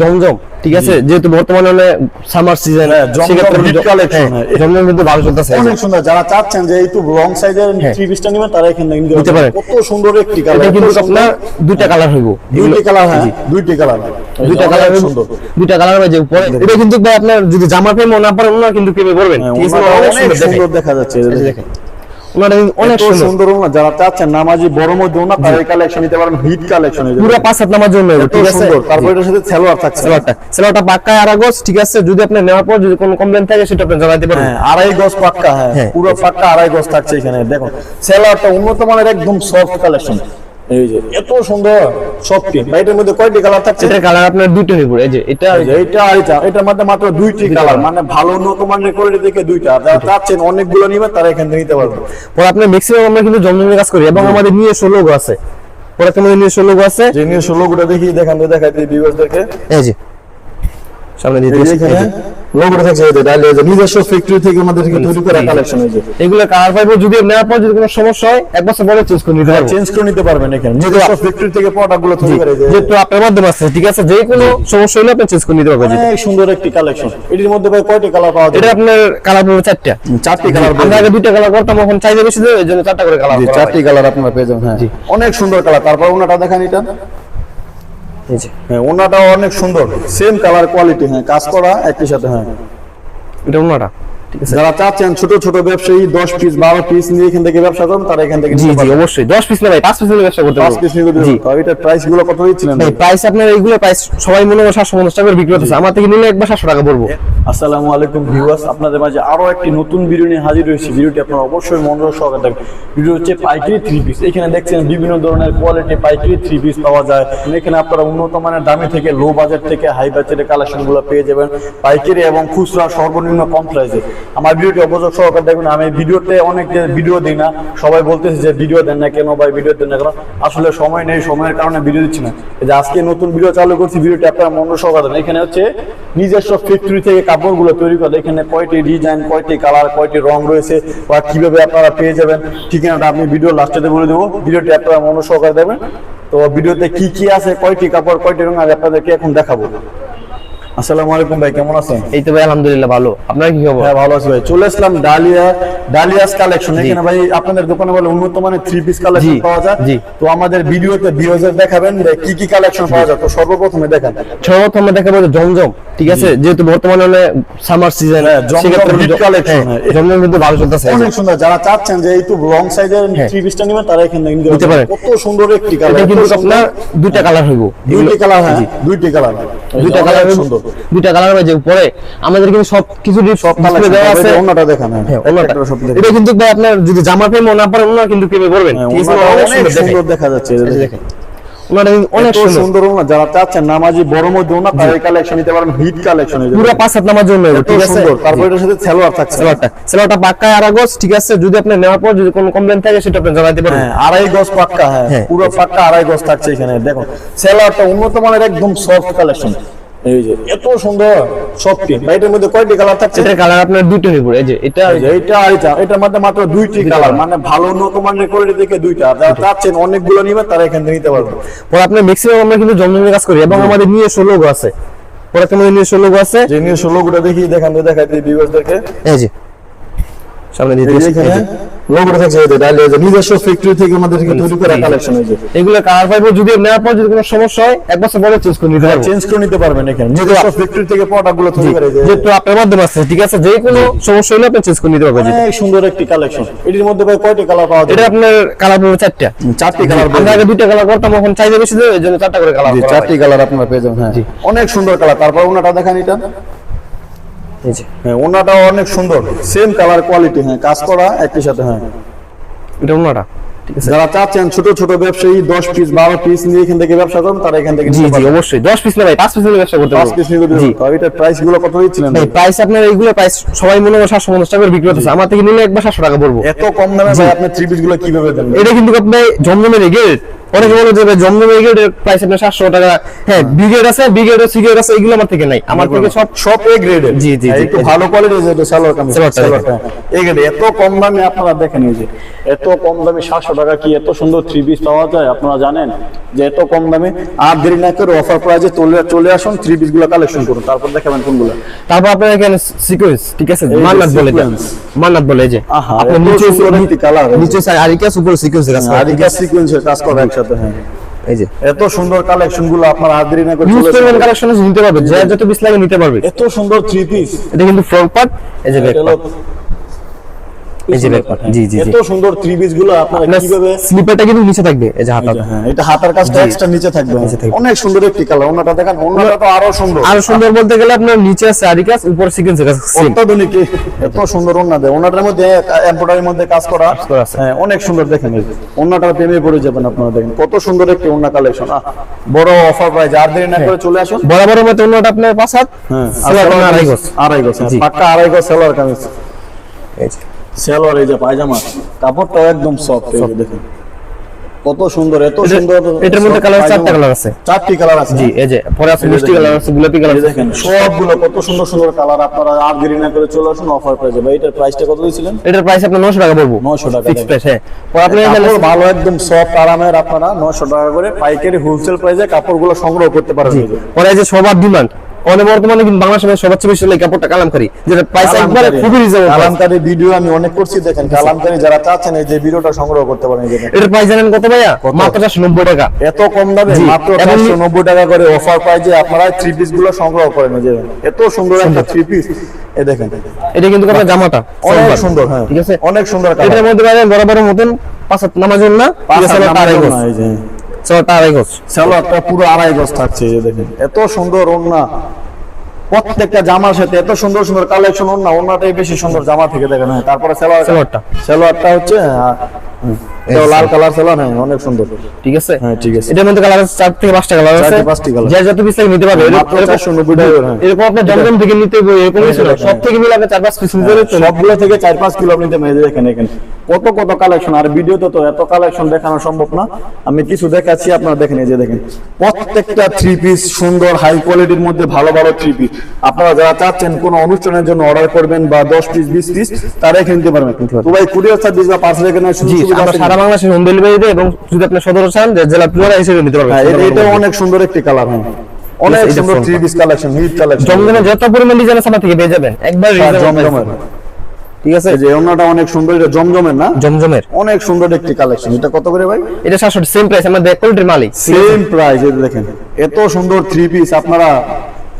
জমজম ঠিক আছে? যেহেতু বর্তমানে সামার সিজন হ্যাঁ, জমজম collection, হ্যাঁ। কিন্তু ভালো চলতেছে। অনেক সুন্দর যারা চাচ্ছেন যে একটু লং সাইজের হ্যাঁ। থ্রি পিসটা নেবেন তারা এখানে নিতে নিতে পারেন। কত সুন্দর একটি কালার কিন্তু আপনার দুইটা কালার হইব। দুইটি কালার হ্যাঁ দুইটি কালার দুইটা কালার সুন্দর। দুইটা কালার হবে যে পরে এটা কিন্তু ভাই আপনার যদি জামা প্রেমও না পারেন ওনারা কিন্তু প্রেমে পড়বেন। হ্যাঁ, অনেক সুন্দর দেখা যাচ্ছে দেখেন। ওনাটা অনেক সুন্দর। ওনা যারা চাচ্ছেন নামাজি বড় মধ্যে ওনা তারা কালেকশন নিতে পারেন হিট কালেকশন পুরো পাঁচ হাত নামার জন্য ঠিক আছে? তারপর এটার সাথে সালোয়ার থাকছে। সেলোয়ারটা। সেলোয়ারটা পাক্কা আর আগস ঠিক আছে? যদি আপনি নেওয়ার পর যদি কোনো কমপ্লেন থাকে সেটা আপনি জানাতে পারেন হ্যাঁ আড়াই গজ পাক্কা হ্যাঁ হ্যাঁ। পুরো পাক্কা আড়াই গজ থাকছে এখানে। দেখুন সেলারটা উন্নত মানের একদম সফট কালেকশন এই যে এত সুন্দর এটার মধ্যে কয়টি কালার থাকছে? এটার কালার আপনার দুটো হইব এই যে এটা এই আর এটা। এটার মধ্যে মাত্র দুইটি কালার মানে ভালো উন্নত মানের কোয়ালিটি থেকে দুইটা যারা চাচ্ছেন অনেকগুলো নিবেন তারা এখান থেকে নিতে পারবে। পরে আপনার ম্যাক্সিমাম আমরা কিন্তু জমজমের কাজ করি এবং আমাদের নিয়ে ষোলো গো আছে। পরে আমাদের নিয়ে ষোলো গো আছে। যে নিয়ে দেখি দেখান দেখাই দিই ভিউয়ার্সদেরকে এই যে সামনে দিয়ে দিয়েছি। লোগোটা থাকছে এই যে ডালে যে নিজস্ব ফ্যাক্টরি থেকে আমাদের থেকে তৈরি করা কালেকশন এই যে। এগুলো কালার পাইবো যদি নেওয়ার পর যদি কোনো সমস্যা হয় এক বছর পরে চেঞ্জ করে নিতে পারব। চেঞ্জ করে নিতে পারবেন এখানে। নিজস্ব ফ্যাক্টরি থেকে প্রোডাক্টগুলো তৈরি করে যে। যেহেতু আপনার মাধ্যমে আছে ঠিক আছে যে কোনো সমস্যা হলে আপনি চেঞ্জ করে নিতে পারবেন। অনেক সুন্দর একটি কালেকশন এটির মধ্যে ভাই কয়টি কালার পাওয়া এটা আপনার কালার পাবো চারটা। চারটি কালার আমরা আগে দুইটা কালার করতাম এখন চাইতে বেশি দেবে এই জন্য চারটা করে কালার চারটি কালার আপনারা পেয়ে যাবেন হ্যাঁ। অনেক সুন্দর কালার তারপর ওনাটা দেখেন এটা। হ্যাঁ ওনাটাও অনেক সুন্দর। সেম কালার কোয়ালিটি হ্যাঁ কাজ করা একই সাথে হ্যাঁ। এটা ওনাটা যারা চাচ্ছেন ছোট ছোট ব্যবসায়ী দশ পিস বারো পিস নিয়ে এখান থেকে ব্যবসা করুন তারা এখান থেকে জি জি অবশ্যই। দশ পিস না ভাই পাঁচ পিস ব্যবসা করতে পাঁচ পিস নিয়ে জি। এটার প্রাইসগুলো কত দিচ্ছিলেন ভাই প্রাইস আপনার এইগুলো প্রাইস সবাই মনে হয় সাতশো পঞ্চাশ টাকা বিক্রি করতেছে। আমার থেকে নিলে একবার সাতশো টাকা পড়ব। আসসালামু আলাইকুম ভিউয়ার্স আপনাদের মাঝে আরও একটি নতুন ভিডিও নিয়ে হাজির হয়েছি। ভিডিওটি আপনারা অবশ্যই মনোযোগ সহকারে দেখবেন। ভিডিও হচ্ছে পাইকারি থ্রি পিস এখানে দেখছেন বিভিন্ন ধরনের কোয়ালিটি পাইকারি থ্রি পিস পাওয়া যায়। এখানে আপনারা উন্নত মানের দামি থেকে লো বাজেট থেকে হাই বাজেটের কালেকশনগুলো পেয়ে যাবেন। পাইকারি এবং খুচরা সর্বনিম্ন কম প্রাইসে আমার ভিডিওটি অবশ্যই সহকারে দেখবেন আমি ভিডিওতে অনেক ভিডিও দিই না, সবাই বলতেছে যে ভিডিও দেন না কেন ভাই ভিডিও দেন না কেন। আসলে সময় নেই, সময়ের কারণে ভিডিও দিচ্ছি না। যে আজকে নতুন ভিডিও চালু করছি, ভিডিওটি আপনারা মনোযোগ সহকারে দেখেন। এখানে হচ্ছে নিজস্ব ফ্যাক্টরি থেকে কাপড়গুলো তৈরি করে। এখানে কয়টি ডিজাইন কয়টি কালার কয়টি রং রয়েছে বা কীভাবে আপনারা পেয়ে যাবেন, ঠিকানাটা আমি ভিডিও লাস্টেতে বলে দেবো। ভিডিওটি আপনারা মনোযোগ সহকারে দেবেন তো ভিডিওতে কি কি আছে, কয়টি কাপড়, কয়টি রং আমি আপনাদেরকে এখন দেখাবো। আসসালামু আলাইকুম ভাই কেমন আছেন? এই তো ভাই আলহামদুলিল্লাহ ভালো। আপনার কি খবর? হ্যাঁ ভালো আছি ভাই। চলে আসলাম ডালিয়া ডালিয়াস কালেকশন এখানে ভাই আপনাদের দোকানে বলে উন্নত মানের থ্রি পিস কালেকশন পাওয়া যায়। তো আমাদের ভিডিওতে দেখাবেন যে কি কি কালেকশন পাওয়া যায়। তো সর্বপ্রথমে দেখান। সর্বপ্রথমে দেখাবো জমজম। ঠিক আছে? যেহেতু বর্তমানে হলে সামার সিজন হ্যাঁ, জমজম hit collection, হ্যাঁ। কিন্তু ভালো চলতেছে। অনেক সুন্দর। যারা চাচ্ছেন যে একটু লং সাইজের হ্যাঁ। থ্রি পিসটা নেবেন তারা এখানে নিতে নিতে পারেন। কত সুন্দর একটি কালার এটা কিন্তু আপনার দুইটা কালার হইব। দুইটি কালার হ্যাঁ? দুইটি কালার দুইটা কালার সুন্দর। দুইটা কালার হবে যে পরে আমাদের কিন্তু সব কিছু সব কালার দেওয়া আছে। অন্যটা দেখান হ্যাঁ। হ্যাঁ, অন্যটা। সব। এটা কিন্তু ভাই আপনার যদি জামা প্রেমও না পারেন ওনারা কিন্তু প্রেমে হ্যাঁ, ঠিক আছে অনেক সুন্দর দেখা যাচ্ছে। দেখেন। ওনাটা কিন্তু অনেক অনেক সুন্দর। সুন্দর ওনা যারা চাচ্ছেন নামাজি বড় মধ্যে ওনা তারা কালেকশন নিতে পারেন হিট কালেকশন পুরো পাঁচ হাত নামার জন্য ঠিক ঠিক আছে? আছে তারপর এটার সাথে সালোয়ার থাকছে। সেলোয়ারটা। সেলোয়ারটা পাক্কা আর আগস ঠিক আছে? যদি আপনি নেওয়ার পর যদি কোনো কমপ্লেন থাকে সেটা আপনি জানাতে পারেন হ্যাঁ আড়াই গজ পাক্কা হ্যাঁ হ্যাঁ। পুরো পাক্কা আড়াই গজ থাকছে এখানে দেখো সেলোয়ারটা উন্নত মানের একদম সফট কালেকশন এই যে এত সুন্দর সফট এটার মধ্যে কয়টি কালার থাকছে? এটার কালার আপনার দুটো হইব এই যে এটা এই আর এটা। এটার মধ্যে মাত্র দুইটি কালার মানে ভালো উন্নত মানের কোয়ালিটি থেকে দুইটা। যারা চাচ্ছেন অনেকগুলো নিবেন তারা এখান থেকে নিতে পারবেন পরে ম্যাক্সিমাম আমরা কিন্তু জমজমের কাজ করি এবং আমাদের নিয়ে ষোলো গো আছে। পরে আছে। যে দেখি দেখান তো দেখাই দিই ভিউয়ার্সদেরকে এই যে সামনে দিয়ে লোগোটা থাকছে ডালে যে নিজস্ব ফ্যাক্টরি থেকে আমাদের থেকে তৈরি করা কালেকশন এগুলো পাইবো যদি নেওয়ার পর যদি কোনো সমস্যা হয় এক বছর পরে চেঞ্জ করে নিতে পারব। চেঞ্জ করে নিতে পারবেন এখানে। নিজস্ব ফ্যাক্টরি থেকে প্রোডাক্টগুলো তৈরি করে এই যে। যেহেতু আপনার মাধ্যমে আছে ঠিক আছে? যে কোনো সমস্যা হলে আপনি চেঞ্জ করে নিতে পারবেন। অনেক সুন্দর একটি কালেকশন এটির মধ্যে ভাই কয়টি কালার পাওয়া যায় এটা আপনার কালার পাবো চারটা। চারটি কালার আমরা আগে দুইটা কালার করতাম এখন চাইতে বেশি দেবে এই জন্য চারটা করে কালার চারটি কালার আপনারা পেয়ে যাবেন হ্যাঁ। অনেক সুন্দর কালার তারপর ওনাটা দেখান এটা। হ্যাঁ অনেক সুন্দর। সেম কালার কোয়ালিটি হ্যাঁ কাজ করা একই সাথে হ্যাঁ। এটা ওনাটা যারা চাচ্ছেন ছোট ছোট ব্যবসায়ী দশ পিস বারো পিস নিয়ে এখান থেকে ব্যবসা করুন তারা এখান থেকে জি জি অবশ্যই। দশ পিস না ভাই পাঁচ পিস ব্যবসা করতে পিস নিয়ে এটার প্রাইসগুলো কত দিচ্ছিলেন? ভাই প্রাইস আপনার এইগুলো প্রাইস সবাই মনে হয় সাতশো পঞ্চাশ টাকা বিক্রি করতেছে আমার থেকে নিলে একবার সাতশো টাকা পড়ব। এত কম দামে ভাই আপনি থ্রি পিসগুলো কীভাবে দেন? এটা কিন্তু আপনি জমজমের রেগে অনেকে বলে যে জমজম প্রাইস আপনার সাতশো টাকা। হ্যাঁ ব্রিগেড আছে ব্রিগেড সিগেড আছে এগুলো আমার থেকে নাই। আমার থেকে সব সব এ গ্রেডের জি, জি। একটু ভালো যেটা সালোয়ার কামিজ। হ্যাঁ। গ্রেড এত কম দামে আপনারা দেখেন এই যে এত কম দামে সাতশো টাকা কি এত সুন্দর থ্রি পিস পাওয়া যায়? আপনারা জানেন যে এত কম দামে আর দেরি না করে অফার প্রাইজে চলে চলে আসুন থ্রি পিসগুলো কালেকশন করুন। তারপর দেখাবেন কোনগুলো। তারপর আপনার এখানে সিকোয়েন্স ঠিক আছে? মান্নাত বলে। মান্নাত বলে যে। এত নিচে colour। নিচে আরিকাস উপরে সিকোয়েন্স আছে। আদিকা সিকোয়েন্সের কাজ করা একসাথে হ্যাঁ। এই যে। এত সুন্দর কালেকশনগুলো আপনার আর না করে ইউজ করবেন কালেকশন নিতে পারবে। যে যত পিস লাগে নিতে পারবে। এত সুন্দর থ্রি পিস এটা কিন্তু ফ্রক পার্ট এই যে ব্যাক পার্ট এই যে ব্যাক পার্ট জি জি জি। এত সুন্দর থ্রি গুলো আপনারা কীভাবে স্লিপারটা কিন্তু নিচে থাকবে এই যে হাতা হ্যাঁ এটা হাতার কাজটা এক্সট্রা নিচে থাকবে। অনেক সুন্দর একটি কালার ওনাটা দেখেন ওনাটা তো আরও সুন্দর। আর সুন্দর বলতে গেলে আপনার নিচে আছে আরিকাস উপরে সিকোয়েন্স আছে অত্যাধুনিক এত সুন্দর ওনা দেয়। ওনাটার মধ্যে এমব্রয়ডারির মধ্যে কাজ করা হ্যাঁ অনেক সুন্দর দেখেন। ওনাটা প্রেমে পড়ে যাবেন আপনারা দেখেন। কত সুন্দর একটি ওনা কালেকশন বড় অফার প্রাইস দেরি না করে চলে আসুন। বরাবর মতো অন্যটা আপনার পাঁচ হাত হ্যাঁ আড়াই গজ। আড়াই গজ হ্যাঁ, পাক্কা আড়াই গজ কামিজ। এই। সালোয়ার এই যে পায়জামা কাপড়টাও একদম সফট এই দেখেন। কত সুন্দর এত সুন্দর এটার মধ্যে কালার চারটা কালার আছে। চারটি কালার আছে। জি এই যে পরে আছে মিষ্টি কালার আছে গোলাপি কালার এই দেখেন সবগুলো কত সুন্দর সুন্দর কালার আপনারা আর দেরি না করে চলে আসুন অফার প্রাইসে ভাই এটার প্রাইসটা কত দিয়েছিলেন? এটার প্রাইস আপনার 900 টাকা পড়ব। 900 টাকা ফিক্স প্রাইস হ্যাঁ। পরে আপনি ভালো একদম সফট আরামের আপনারা নয়শো টাকা করে পাইকারি হোলসেল প্রাইসে কাপড়গুলো সংগ্রহ করতে পারবেন পরে এই যে সবার ডিমান্ড অনেক বর্তমানে কিন্তু বাংলাদেশের সবচেয়ে বেশি কাপড়টা কালামকারী যেটা প্রাইস একবারে খুবই রিজনেবল কালামকারী ভিডিও আমি অনেক করছি দেখেন কালামকারী যারা চাচ্ছেন এই যে ভিডিওটা সংগ্রহ করতে পারেন এই। এটার প্রাইস জানেন কত ভাইয়া? মাত্র 490 টাকা। এত কম দামে মাত্র এবং- চারশো নব্বই টাকা করে অফার প্রাইজে আপনারা থ্রি পিসগুলো সংগ্রহ করেন এই যে এত সুন্দর একটা থ্রি পিস এ দেখেন। এটা কিন্তু আপনার জামাটা। অনেক সুন্দর হ্যাঁ। ঠিক আছে? অনেক সুন্দর এটার মধ্যে ভাই বরাবর মতন পাঁচ হাত নামাজুন না পাঁচ আড়াই গজ। সালোয়ারটা পুরো আড়াই গজ থাকছে এই যে দেখেন এত সুন্দর প্রত্যেকটা জামার সাথে এত সুন্দর সুন্দর কালেকশন বেশি সুন্দর জামা থেকে দেখেন হ্যাঁ তারপরে সালোয়ার সালোয়ারটা। সালোয়ারটা হচ্ছে হ্যাঁ, লাল কালার সালোয়ার অনেক সুন্দর। ঠিক আছে? হ্যাঁ ঠিক আছে। এটার মধ্যে কালার আছে চার থেকে পাঁচটা কালার আছে। পাঁচটি colour। যে যত পিস নিতে পারবে। মাত্র 490 টাকা করে, হ্যাঁ। এরকম আপনি জমজম থেকে নিতে এরকম কিছু না সব থেকে মিলে আপনি চার পাঁচ পিস নিতে সবগুলো থেকে চার পাঁচ কিলো আপনি মেজে দেখেন এখানে কত কত কালেকশন আর ভিডিওতে তো এত কালেকশন দেখানো সম্ভব না। আমি কিছু দেখাচ্ছি আপনারা দেখেন এই যে দেখেন। প্রত্যেকটা থ্রি পিস সুন্দর হাই কোয়ালিটির মধ্যে ভালো ভালো থ্রি পিস আপনারা যারা চাচ্ছেন কোনো অনুষ্ঠানের জন্য অর্ডার করবেন বা দশ পিস বিশ পিস তারা এখানে নিতে পারবেন। তো ভাই কুরিয়ার সার্ভিস বা পার্সেল এখানে সারা বাংলাদেশে হোম ডেলিভারি দেই এবং যদি আপনি সদর চান যে জেলা প্রিয়রা হিসেবে নিতে পারবেন। হ্যাঁ এটা- অনেক সুন্দর একটি কালার হ্যাঁ। অনেক সুন্দর three piece collection hit collection জমজমে যত পরিমাণ ডিজাইন আছে আমার থেকে পেয়ে যাবেন। একবার reasonable জমজমের। ঠিক আছে? যে ওনাটা অনেক সুন্দর এটা জমজমের না? জমজমের। অনেক সুন্দর একটি কালেকশন এটা কত করে ভাই? এটা সাতশো সেম প্রাইস আমরা দেখ কোয়ালিটির মালিক সেম প্রাইস যে দেখেন। এত সুন্দর থ্রি পিস আপনারা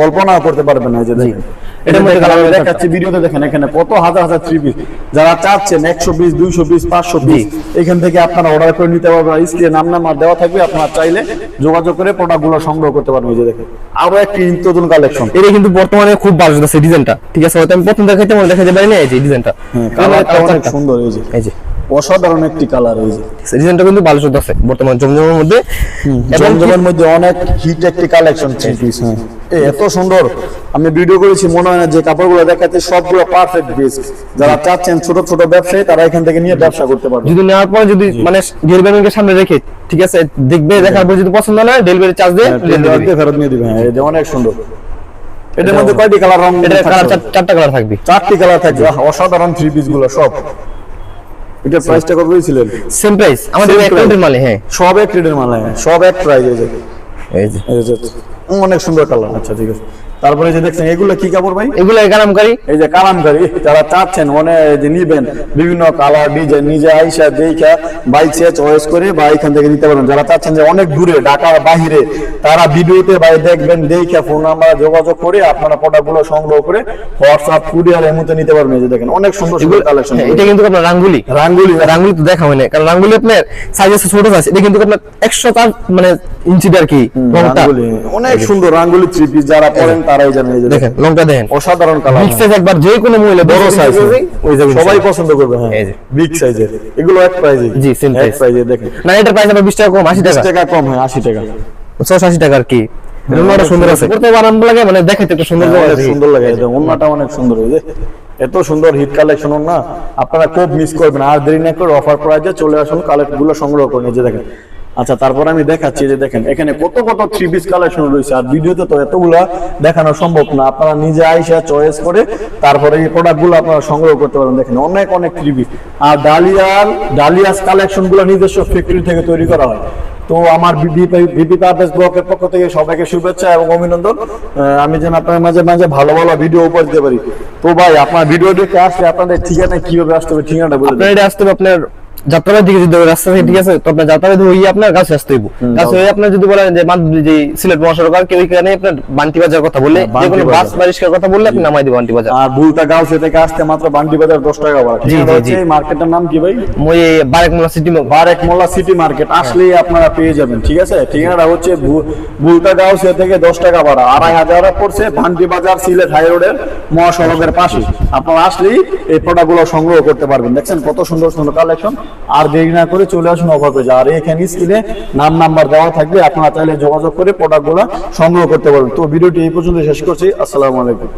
কল্পনা করতে পারবেন না যে এটার এটা মধ্যে colour দেখাচ্ছি ভিডিওতে দেখেন এখানে কত হাজার হাজার থ্রি পিস যারা চাচ্ছেন একশো পিস দুইশো পিস পাঁচশো পিস এখান থেকে আপনারা অর্ডার করে নিতে পারবেন। স্ক্রিনে নাম নাম্বার দেওয়া থাকবে আপনারা চাইলে যোগাযোগ করে প্রোডাক্টগুলো সংগ্রহ করতে পারবেন যে দেখেন। আরও একটি নতুন কালেকশন এটা কিন্তু বর্তমানে খুব ভালো আছে ডিজাইনটা ঠিক আছে হয়তো আমি প্রথম দেখাইতে মনে দেখা যাবে না? এই যে ডিজাইনটা কালারটা অনেক সুন্দর এই যে। এই যে। অসাধারণ একটি কালার এই যে। ডিজাইনটা কিন্তু ভালো আছে বর্তমান জমজমের মধ্যে। এবং জমজমের মধ্যে অনেক হিট একটি কালেকশন থ্রি পিস হ্যাঁ। এত সুন্দর। আমি ভিডিও করেছি মনে হয় না যে কাপড়গুলো দেখাতে সবগুলো পারফেক্ট বেস যারা চাচ্ছেন ছোট ছোট ব্যবসায়ী তারা এখান থেকে নিয়ে ব্যবসা করতে পারবে। যদি নেওয়ার পর যদি মানে ডেলিভারিকে সামনে রেখে ঠিক আছে দেখবে দেখার পর যদি পছন্দ না হয় ডেলিভারি চার্জ দিয়ে হ্যাঁ, দিয়ে ডেলিভারি দিবে। দিয়ে ফেরত নিয়ে দিবে। হ্যাঁ এটা অনেক সুন্দর। এটার মধ্যে কয়টি কালার রং এটা কালার? চারটা কালার থাকবে। চারটি কালার থাকবে। অসাধারণ থ্রি পিসগুলো সব। এটা প্রাইসটা কত দিয়েছিলেন? সেম প্রাইস আমাদের Same অ্যাকাউন্টের মালে হ্যাঁ। সব এক রেটের মাল হ্যাঁ সব এক প্রাইস এই যে এই যে। অনেক সুন্দর কালার আচ্ছা ঠিক আছে। তারপরে যে দেখছেন এগুলো কি কাপড় ভাই? এগুলো কালামকারী। এই যে কালামকারী যারা চাচ্ছেন মনে যে নিবেন বিভিন্ন কালার ডিজাইন নিজে আইসা দেখা বাইছে চয়েস করে বা এখান থেকে নিতে পারেন। যারা চাচ্ছেন যে অনেক দূরে ঢাকার বাহিরে তারা ভিডিওতে বাই দেখবেন দেখা ফোন নাম্বার যোগাযোগ করে আপনারা প্রোডাক্টগুলো সংগ্রহ করে হোয়াটসঅ্যাপ কুরিয়ার এর মধ্যে নিতে পারবেন। এই যে দেখেন অনেক সুন্দর সুন্দর কালেকশন হ্যাঁ, এটা কিন্তু আপনার রাঙ্গুলি। রাঙ্গুলি রাঙ্গুলি তো দেখা হয় না কারণ রাঙ্গুলি আপনার সাইজ আছে ছোট আছে এটা কিন্তু আপনার একশো তার মানে ইঞ্চিটা আর কি রাঙ্গুলি অনেক সুন্দর রাঙ্গুলি থ্রি পিস যারা পরেন তারাই এই দেখেন লংটা দেখেন। অসাধারণ কালার। বিগ সাইজ একবার যে কোনো মহিলা বড় সাইজ ওই যাবে সবাই পছন্দ করবে হ্যাঁ। এই যে। বিগ সাইজের এগুলো এক প্রাইজে জি, প্রাইজে দেখেন। না এটার প্রাইস আবার বিশ টাকা কম আশি বিশ টাকা টাকা কম হয় আশি টাকা। আর কি। রুমাটা সুন্দর আছে। করতে আরাম লাগে মানে দেখাইতে একটু সুন্দর হ্যাঁ, লাগে। সুন্দর লাগে ওন্নাটা অনেক সুন্দর এত সুন্দর হিট কালেকশন না আপনারা খুব মিস করবেন। আর দেরি না করে অফার প্রাইজে চলে আসুন কালেক্টগুলো সংগ্রহ করুন। এই যে দেখেন আচ্ছা তারপর আমি দেখাচ্ছি যে দেখেন এখানে কত কত থ্রি পিস কালেকশন রয়েছে আর ভিডিওতে তো এতগুলা দেখানো সম্ভব না। আপনারা নিজে আইসা চয়েস করে তারপরে এই প্রোডাক্টগুলো আপনারা সংগ্রহ করতে পারেন দেখেন অনেক অনেক থ্রি পিস আর ডালিয়ার ডালিয়াস কালেকশনগুলো নিজস্ব ফ্যাক্টরি থেকে তৈরি করা হয়। তো আমার বিপি পারভেজ ব্লকের পক্ষ থেকে সবাইকে শুভেচ্ছা এবং অভিনন্দন। আমি যেন আপনার মাঝে মাঝে ভালো ভালো ভিডিও উপহার দিতে পারি। তো ভাই আপনার ভিডিও দেখে আসলে আপনাদের ঠিকানা কীভাবে আসতে হবে ঠিকানাটা বলে আসতে হবে আপনার যাত্রাবাড়ির দিকে যদি রাস্তা থেকে ঠিক আছে তো আপনার যাত্রাবাড়ি হয়ে আপনার কাছে আসতে হইব। কাছে হয়ে আপনার যদি বলেন যে যে সিলেট মহাসড়ক কেউ এখানে আপনার বান্টি বাজার কথা বললে যে কোনো বাস বারিশকার কথা বললে আপনি নামাই দিব বান্টি বাজার। আর গাউসে থেকে আসতে মাত্র বান্ডি বাজার দশ টাকা ভাড়া জি, জি, জি। মার্কেটের নাম কি ভাই? মই এই Barek Molla city Barek Molla city market আসলেই আপনারা পেয়ে যাবেন ঠিক আছে? ঠিকানাটা হচ্ছে বুলতা গাউসে থেকে দশ টাকা ভাড়া। আড়াই হাজার পড়ছে ভান্ডি বাজার সিলেট হাই রোডের মহাসড়কের পাশে। আপনারা আসলেই এই প্রোডাক্টগুলো সংগ্রহ করতে পারবেন। দেখছেন কত সুন্দর সুন্দর কালেকশন আর দেরি না করে চলে আসুন অফার পেজে আর এখানে স্ক্রিনে নাম নাম্বার দেওয়া থাকবে, আপনারা চাইলে যোগাযোগ করে প্রোডাক্টগুলো সংগ্রহ করতে পারবেন। তো ভিডিওটি এই পর্যন্ত শেষ করছি। আসসালামু আলাইকুম।